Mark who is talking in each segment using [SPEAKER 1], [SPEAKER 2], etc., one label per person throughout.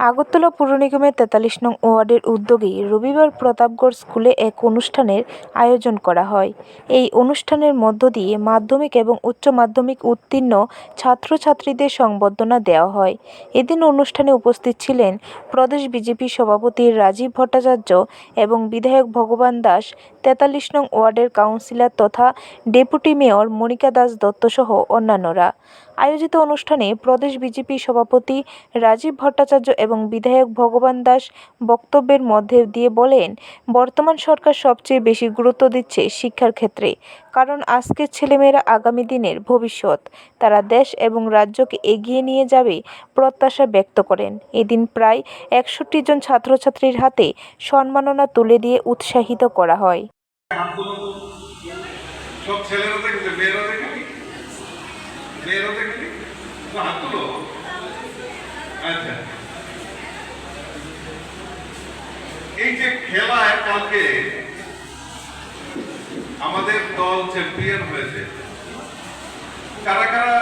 [SPEAKER 1] আগরতলা পুর নিগমের তেতাল্লিশ নং ওয়ার্ডের উদ্যোগে রবিবার প্রতাপগড় স্কুলে এক অনুষ্ঠানের আয়োজন করা হয়। এই অনুষ্ঠানের মধ্য দিয়ে মাধ্যমিক এবং উচ্চ মাধ্যমিক উত্তীর্ণ ছাত্রছাত্রীদের সংবর্ধনা দেওয়া হয়। এদিন অনুষ্ঠানে উপস্থিত ছিলেন প্রদেশ বিজেপি সভাপতি রাজীব ভট্টাচার্য এবং বিধায়ক ভগবান দাস তেতাল্লিশ নং ওয়ার্ডের কাউন্সিলর তথা ডেপুটি মেয়র মনিকা দাস দত্ত সহ অন্যান্যরা। আয়োজিত অনুষ্ঠানে প্রদেশ বিজেপি সভাপতি রাজীব ভট্টাচার্য এবং বিধায়ক ভগবান দাস বক্তব্যের মধ্যে দিয়ে বলেন, বর্তমান সরকার সবচেয়ে বেশি গুরুত্ব দিচ্ছে শিক্ষার ক্ষেত্রে, কারণ আজকের ছেলেমেয়েরা আগামী দিনের ভবিষ্যৎ। তারা দেশ এবং রাজ্যকে এগিয়ে নিয়ে যাবে প্রত্যাশা ব্যক্ত করেন। এদিন প্রায় একষট্টি জন ছাত্রছাত্রীর হাতে সম্মাননা তুলে দিয়ে উৎসাহিত করা হয়।
[SPEAKER 2] সব ছেলেরা দেখবে মেয়েরা দেখেনি? মেয়েরা দেখেনি? তো হাত তুলো। আচ্ছা। এই যে খেলায় কালকে আমাদের দল চ্যাম্পিয়ন হয়েছে। কারা কারা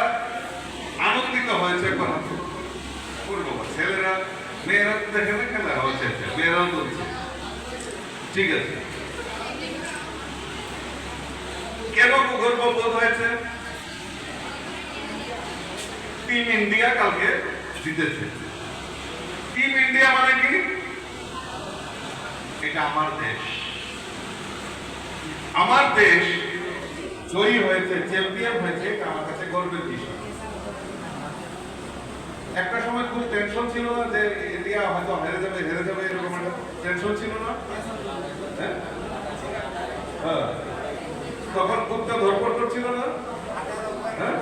[SPEAKER 2] আনন্দিত হয়েছে হাত করব ছেলেরা, মেয়েরা দেখে খেলা হয়েছে মেয়েরাও তুলছে ঠিক আছে। কেন গর্ববোধ হয়েছে? টিম ইন্ডিয়া কালকে জিতেছে। টিম ইন্ডিয়া মানে কি? এটা আমার দেশ। আমার দেশ জয়ী হয়েছে চ্যাম্পিয়ন হয়েছে, এটা আমার কাছে গর্বের বিষয়। একটা সময় খুব টেনশন ছিল না যে ইন্ডিয়া হয়তো হেরে যাবে হেরে যাবে, এরকম একটা টেনশন ছিল না? হ্যাঁ? হ্যাঁ। তখন বুকটা ধরপড় করছিল না? হ্যাঁ?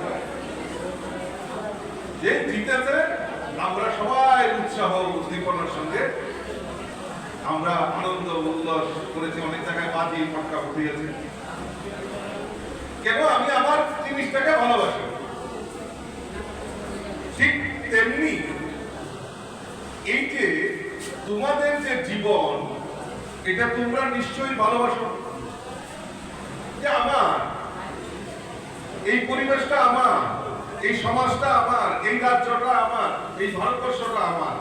[SPEAKER 2] যে জিতেছে আমরা সবাই উৎসাহ উদ্দীপনার সঙ্গে, আমরা আনন্দ, উল্লাস করেছি, অনেক জায়গায় বাজি, ফটকা ফুটিয়েছে। কেন আমি আমার জিনিসটাকে ভালোবাসি? ঠিক তেমনি এই যে তোমাদের যে জীবন, এটা তোমরা নিশ্চয়ই ভালোবাসো। যে আমার, এই পরিবেশটা আমার, এই সমাজটা আমার, এই রাজ্যটা আমার, এই ভারতবর্ষটা আমার।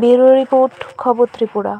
[SPEAKER 1] ব্যুরো রিপোর্ট, খবর ত্রিপুরা।